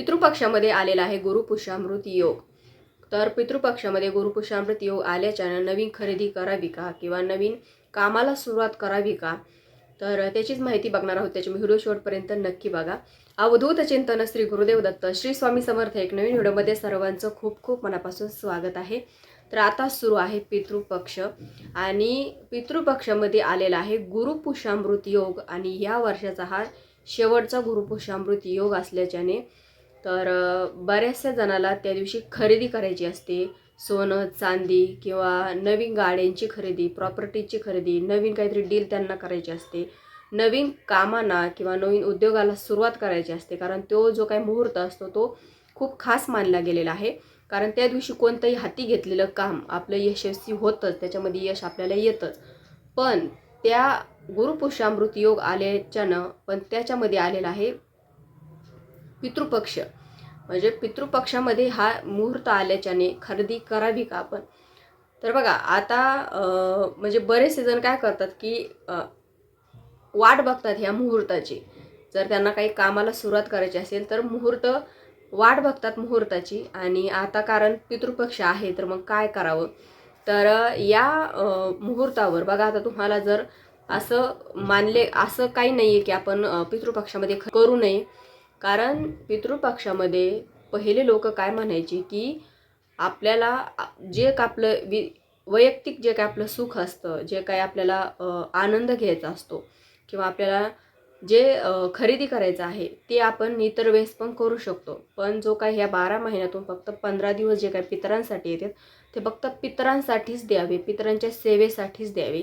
पितृपक्षामध्ये आलेला आहे गुरुपुषामृत योग. तर पितृपक्षामध्ये गुरुपुषामृत योग आल्याच्यानं नवीन खरेदी करावी का? किंवा नवीन कामाला सुरुवात करावी का? तर त्याचीच माहिती बघणार आहोत. त्याच्यामुळे व्हिडिओ शेवटपर्यंत नक्की बघा. अवधूत चिंतन श्री गुरुदेव दत्त श्री स्वामी समर्थ एक नवीन व्हिडिओमध्ये सर्वांचं खूप खूप मनापासून स्वागत आहे. तर आता सुरू आहे पितृपक्ष. आणि पितृपक्षामध्ये आलेला आहे गुरुपुषामृत योग. आणि या वर्षाचा हा शेवटचा गुरुपुषामृत योग असल्याच्याने तर बऱ्याचशा जणाला त्या दिवशी खरेदी करायची असते. सोनं चांदी किंवा नवीन गाड्यांची खरेदी प्रॉपर्टीची खरेदी नवीन काहीतरी डील त्यांना करायची असते. नवीन कामांना किंवा नवीन उद्योगाला सुरुवात करायची असते. कारण तो जो काही मुहूर्त असतो तो खूप खास मानला गेलेला आहे. कारण त्या दिवशी कोणतंही हाती घेतलेलं काम आपलं यशस्वी होतंच त्याच्यामध्ये यश आपल्याला येतंच. पण त्या गुरुपुषामृत योग आल्याच्यानं पण त्याच्यामध्ये आलेला आहे पितृपक्ष. म्हणजे पितृपक्षामध्ये हा मुहूर्त आल्याच्याने खरेदी करावी का आपण? तर बघा आता म्हणजे बरेचसे जण काय करतात की वाट बघतात ह्या मुहूर्ताची. जर त्यांना काही कामाला सुरुवात करायची असेल तर मुहूर्त वाट बघतात मुहूर्ताची. आणि आता कारण पितृपक्ष आहे तर मग काय करावं? तर या मुहूर्तावर बघा आता तुम्हाला जर असं मानले असं काही नाही आहे की आपण पितृपक्षामध्ये करू नये. कारण पितृपक्षामध्ये पहिले लोक काय म्हणायचे की आपल्याला जे का आपलं वि वैयक्तिक जे काय आपलं सुख असतं जे काय आपल्याला आनंद घ्यायचा असतो किंवा आपल्याला जे खरेदी करायचं आहे ते आपण इतर वेळेस पण करू शकतो. पण जो काय ह्या बारा महिन्यातून फक्त पंधरा दिवस जे काय पितरांसाठी येतात ते फक्त पितरांसाठीच द्यावे पितरांच्या सेवेसाठीच द्यावे.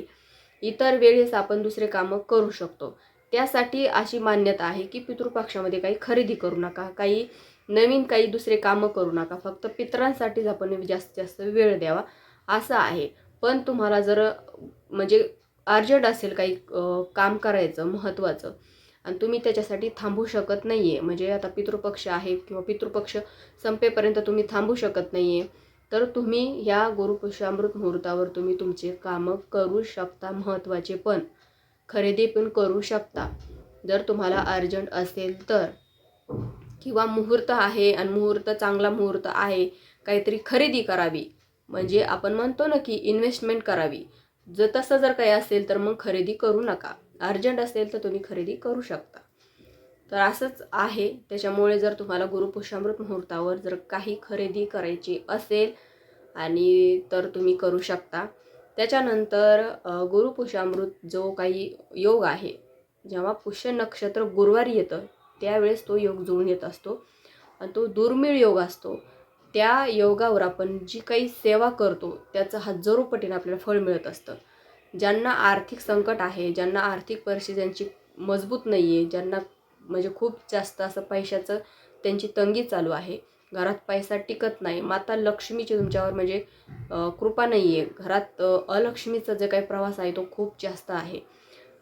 इतर वेळेस आपण दुसरे कामं करू शकतो. त्यासाठी अशी मान्यता आहे की पितृपक्षामध्ये काही खरेदी करू नका काही नवीन काही दुसरे कामं करू नका फक्त पितरांसाठीच आपण जास्तीत जास्त वेळ द्यावा असं आहे. पण तुम्हाला जर म्हणजे अर्जंट असेल काही काम करायचं महत्त्वाचं आणि तुम्ही त्याच्यासाठी थांबू शकत नाही आहे म्हणजे आता पितृपक्ष आहे किंवा पितृपक्ष संपेपर्यंत तुम्ही थांबू शकत नाही आहे तर तुम्ही ह्या गुरुपुषामृत मुहूर्तावर तुम्ही तुमचे कामं करू शकता महत्त्वाचे पण. खरेदी पण करू शकता. जर तुम्हाला अर्जंट असेल तर. किंवा मुहूर्त आहे आणि मुहूर्त चांगला मुहूर्त आहे काहीतरी खरेदी करावी. म्हणजे आपण म्हणतो ना की इन्व्हेस्टमेंट करावी. जर तसं जर काही असेल तर मग खरेदी करू नका. अर्जंट असेल तर तुम्ही खरेदी करू शकता. तर असंच आहे. त्याच्यामुळे जर तुम्हाला गुरुपुषामृत मुहूर्तावर जर काही खरेदी करायची असेल आणि तर तुम्ही करू शकता. त्याच्यानंतर गुरुपुषामृत जो काही योग आहे जेव्हा पुष्य नक्षत्र गुरुवारी येतं त्यावेळेस तो योग जुळून येत असतो. आणि तो दुर्मिळ योग असतो. त्या योगावर आपण जी काही सेवा करतो त्याचं हजारोपटीने आपल्याला फळ मिळत असतं. ज्यांना आर्थिक संकट आहे ज्यांना आर्थिक परिस्थिती मजबूत नाही आहे ज्यांना म्हणजे खूप जास्त असं पैशाचं त्यांची तंगी चालू आहे घरात पैसा टिकत नाही. माता लक्ष्मीची तुमच्यावर म्हणजे कृपा नाही आहे घरात अलक्ष्मीचा जे काही प्रवास आहे तो खूप जास्त आहे.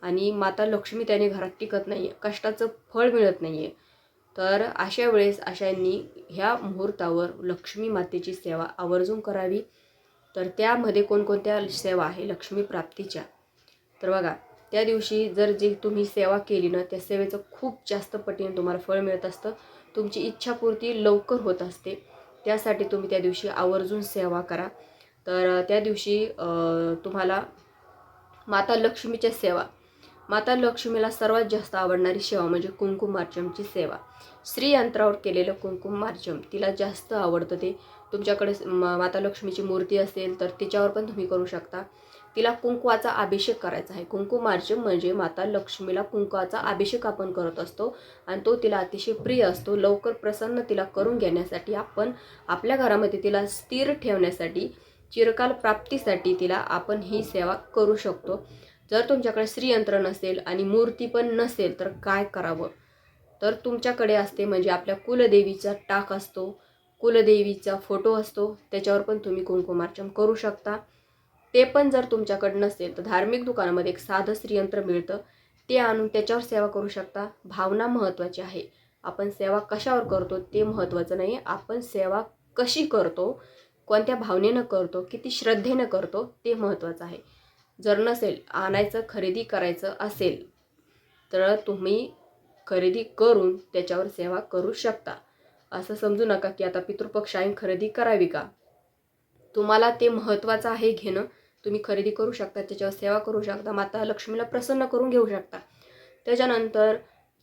आणि माता लक्ष्मी त्याने घरात टिकत नाही आहे कष्टाचं फळ मिळत नाही आहे तर अशा वेळेस अशांनी ह्या मुहूर्तावर लक्ष्मी मातेची सेवा आवर्जून करावी. तर त्यामध्ये कोणकोणत्या सेवा आहे? लक्ष्मी प्राप्तीच्या. तर बघा त्या दिवशी जर जी तुम्ही सेवा केली ना त्या सेवेचं खूप जास्त पटीने तुम्हाला फळ मिळत असतं. तुमची इच्छापूर्ती लवकर होत असते. त्यासाठी तुम्ही त्या दिवशी आवर्जून सेवा करा. तर त्या दिवशी तुम्हाला माता लक्ष्मीच्या सेवा. माता लक्ष्मीला सर्वात जास्त आवडणारी सेवा म्हणजे कुंकुमार्चमची सेवा. स्त्री यंत्रावर केलेलं कुंकुमार्चम तिला जास्त आवडतं ते. तुमच्याकडे माता लक्ष्मीची मूर्ती असेल तर तिच्यावर पण तुम्ही करू शकता. तिला कुंकवाचा अभिषेक करायचा आहे. कुंकुमार्चम म्हणजे माता लक्ष्मीला कुंकवाचा अभिषेक आपण करत असतो आणि तो तिला अतिशय प्रिय असतो. लवकर प्रसन्न तिला करून घेण्यासाठी आपण आपल्या घरामध्ये तिला स्थिर ठेवण्यासाठी चिरकाल प्राप्तीसाठी तिला आपण ही सेवा करू शकतो. जर तुमच्याकडे श्रीयंत्र नसेल आणि मूर्ती पण नसेल तर काय करावं? तर तुमच्याकडे असते म्हणजे आपल्या कुलदेवीचा टाक असतो. कुलदेवीचा फोटो असतो त्याच्यावर पण तुम्ही कुंकुमार्चन करू शकता. ते पण जर तुमच्याकडे नसेल तर धार्मिक दुकानामध्ये एक साधं श्रीयंत्र मिळतं. ते आणून त्याच्यावर सेवा करू शकता. भावना महत्त्वाची आहे. आपण सेवा कशावर करतो ते महत्त्वाचं नाही. आपण सेवा कशी करतो कोणत्या भावनेनं करतो किती श्रद्धेनं करतो ते महत्त्वाचं आहे. जर नसेल आणायचं खरेदी करायचं असेल तर तुम्ही खरेदी करून त्याच्यावर सेवा करू शकता. असं समजू नका की आता पितृपक्ष आहे खरेदी करावी का? तुम्हाला ते महत्त्वाचं आहे घेणं. तुम्ही खरेदी करू शकता त्याच्यावर सेवा करू शकता माता लक्ष्मीला प्रसन्न करून घेऊ शकता. त्याच्यानंतर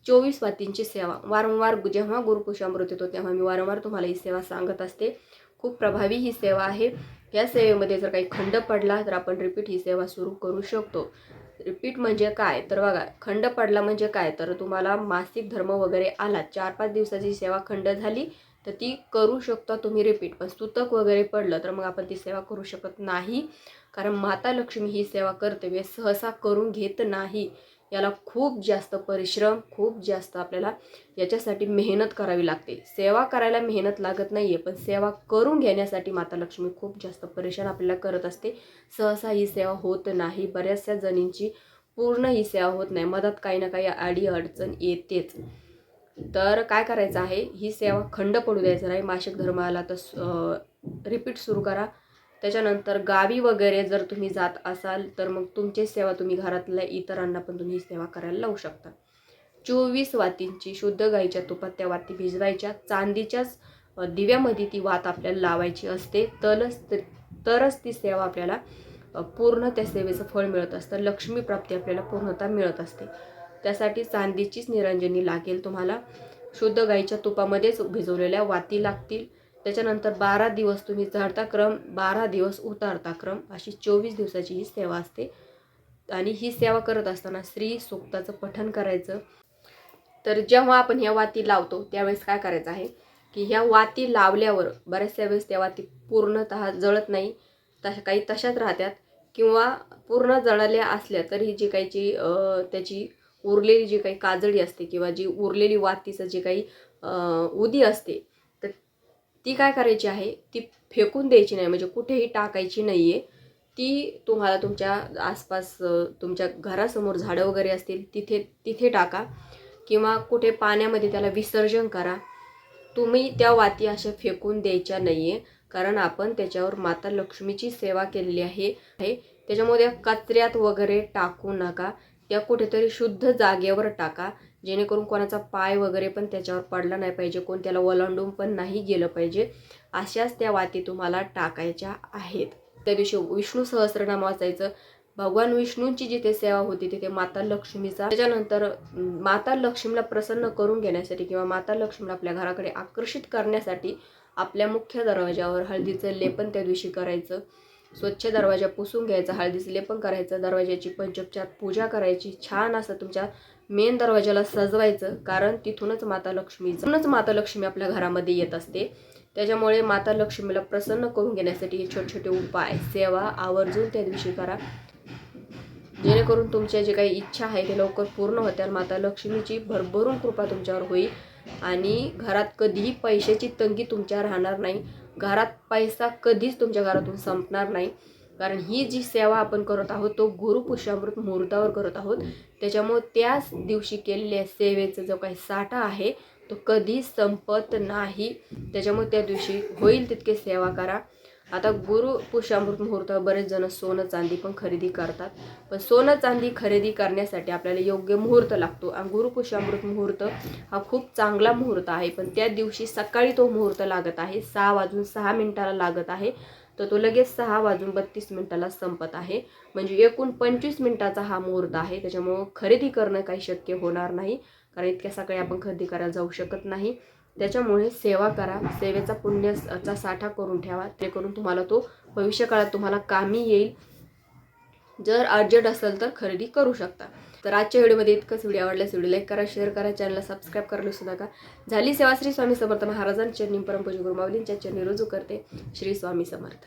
चोवीस वातींची सेवा. वारंवार जेव्हा गुरुपुषामृत येतो तेव्हा मी वारंवार तुम्हाला ही सेवा सांगत असते. खूप प्रभावी ही सेवा आहे. या सेवेमध्ये जर काही खंड पडला तर आपण रिपीट ही सेवा सुरू करू शकतो. रिपीट म्हणजे काय? तर बघा खंड पडला म्हणजे काय? तर तुम्हाला मासिक धर्म वगैरे आला चार पाच दिवसाची सेवा खंड झाली तर ती करू शकता तुम्ही रिपीट पण सुतक वगैरे पडलं तर मग आपण ती सेवा करू शकत नाही. कारण माता लक्ष्मी ही सेवा कर्तव्य सहसा करून घेत नाही. याला खूप जास्त परिश्रम खूप जास्त आपल्याला याच्यासाठी मेहनत करावी लागते. सेवा करायला मेहनत लागत नाही आहे पण सेवा करून घेण्यासाठी माता लक्ष्मी खूप जास्त परेशान आपल्याला करत असते. सहसा ही सेवा होत नाही. बऱ्याचशा जणींची पूर्ण ही सेवा होत नाही. मधात काही ना काही आडी अडचण येतेच. तर काय करायचं आहे? ही सेवा खंड पडू द्यायचं नाही. मासिक धर्म आला तर रिपीट सुरू करा. त्याच्यानंतर गावी वगैरे जर तुम्ही जात असाल तर मग तुमची सेवा तुम्ही घरातल्या इतरांना पण तुम्ही सेवा करायला लावू शकता. चोवीस वातींची शुद्ध गाईच्या तुपात त्या वाती भिजवायच्या. चांदीच्याच दिव्यामध्ये ती वात आपल्याला लावायची असते. तरच तरच ती सेवा आपल्याला पूर्ण त्या सेवेचं फळ मिळत असतं. लक्ष्मी प्राप्ती आपल्याला पूर्णता मिळत असते. त्यासाठी चांदीचीच निरंजनी लागेल तुम्हाला. शुद्ध गाईच्या तुपामध्येच भिजवलेल्या वाती लागतील. त्याच्यानंतर बारा दिवस तुम्ही चढता क्रम बारा दिवस उतारता क्रम अशी चोवीस दिवसाची ही सेवा असते. आणि ही सेवा करत असताना स्त्री सुक्ताचं पठण करायचं. तर जेव्हा आपण ह्या वाती लावतो त्यावेळेस काय करायचं आहे की ह्या वाती लावल्यावर बऱ्याचशा वेळेस त्या वाती पूर्णतः जळत नाही. तशा काही तशाच राहतात किंवा पूर्ण जळाल्या असल्या तरी जी काही जी त्याची उरलेली जी काही काजळी असते किंवा जी उरलेली वातीचं जे काही उदी असते ती काय करायची आहे? ती फेकून द्यायची नाही. म्हणजे कुठेही टाकायची नाही आहे ती तुम्हाला तुमच्या आसपास तुमच्या घरासमोर झाडं वगैरे असतील तिथे तिथे टाका. किंवा कुठे पाण्यामध्ये त्याला विसर्जन करा. तुम्ही त्या वाती अशा फेकून द्यायच्या नाही आहे कारण आपण त्याच्यावर माता लक्ष्मीची सेवा केलेली आहे. त्याच्यामुळे कचऱ्यात वगैरे टाकू नका. त्या कुठेतरी शुद्ध जागेवर टाका. जेणेकरून कोणाचा पाय वगैरे पण त्याच्यावर पडला नाही पाहिजे कोण त्याला ओलांडून पण नाही गेलं पाहिजे अशाच त्या वाती तुम्हाला टाकायच्या आहेत. त्या दिवशी विष्णू सहस्रनाम वाचायचं. भगवान विष्णूंची जिथे सेवा होती तिथे माता लक्ष्मीचा. त्याच्यानंतर माता लक्ष्मीला प्रसन्न करून घेण्यासाठी किंवा माता लक्ष्मीला आपल्या घराकडे आकर्षित करण्यासाठी आपल्या मुख्य दरवाजावर हळदीचं लेपन त्या दिवशी करायचं. स्वच्छ दरवाजा पुसून घ्यायचा हळदीचं लेपन करायचं दरवाजाची पंचोपचार पूजा करायची. छान असं तुमच्या मेन दरवाजाला सजवायचं कारण तिथूनच माता लक्ष्मी तिथूनच माता लक्ष्मी आपल्या घरामध्ये येत असते. त्याच्यामुळे माता लक्ष्मीला प्रसन्न करून घेण्यासाठी हे छोटे छोटे उपाय सेवा आवर्जून त्या दिवशी करा. जेणेकरून तुमच्या जे काही इच्छा आहे ते लवकर पूर्ण होत्या माता लक्ष्मीची भरभरून कृपा तुमच्यावर होईल. आणि घरात कधीही पैशाची तंगी तुमच्या राहणार नाही. घरात पैसा कधीच तुमच्या घरातून संपणार नाही. कारण ही जी सेवा आपण करत आहोत तो गुरुपुष्यामृत मुहूर्तावर करत आहोत. त्याच्यामुळे त्याच दिवशी केलेल्या सेवेचा जो काही साठा आहे तो कधी संपत नाही. त्याच्यामुळे त्या दिवशी होईल तितके सेवा करा. आता गुरु पुष्यामृत मुहूर्तावर बरेच जण सोनं चांदी पण खरेदी करतात. पण सोनं चांदी खरेदी करण्यासाठी आपल्याला योग्य मुहूर्त लागतो. आणि गुरुपुष्यामृत मुहूर्त हा खूप चांगला मुहूर्त आहे. पण त्या दिवशी सकाळी तो मुहूर्त लागत आहे. सहा वाजून सहा मिनिटाला लागत आहे. तर तो लगेच सहा वाजून बत्तीस मिनिटाला संपत आहे. म्हणजे एकूण पंचवीस मिनिटाचा हा मुहूर्त आहे. त्याच्यामुळं खरेदी करणं काही शक्य होणार नाही. कारण इतक्या सकाळी आपण खरेदी करायला जाऊ शकत नाही. त्याच्यामुळे सेवा करा सेवेचा पुण्याचा साठा करून ठेवा ते करून तुम्हाला तो भविष्यकाळात तुम्हाला कामी येईल. जर अर्जंट असेल तर खरेदी करू शकता. तर आजच्या व्हिडिओमध्ये इतकंच. व्हिडिओ आवडल्यास व्हिडिओ लाईक करा शेअर करा चॅनलला सबस्क्राईब करायला सुद्धा का झाली सेवा श्री स्वामी समर्थ महाराजांच्या चरणी परमपूज्य गुरुमावलींच्या चरणी रुजू करते. श्री स्वामी समर्थ.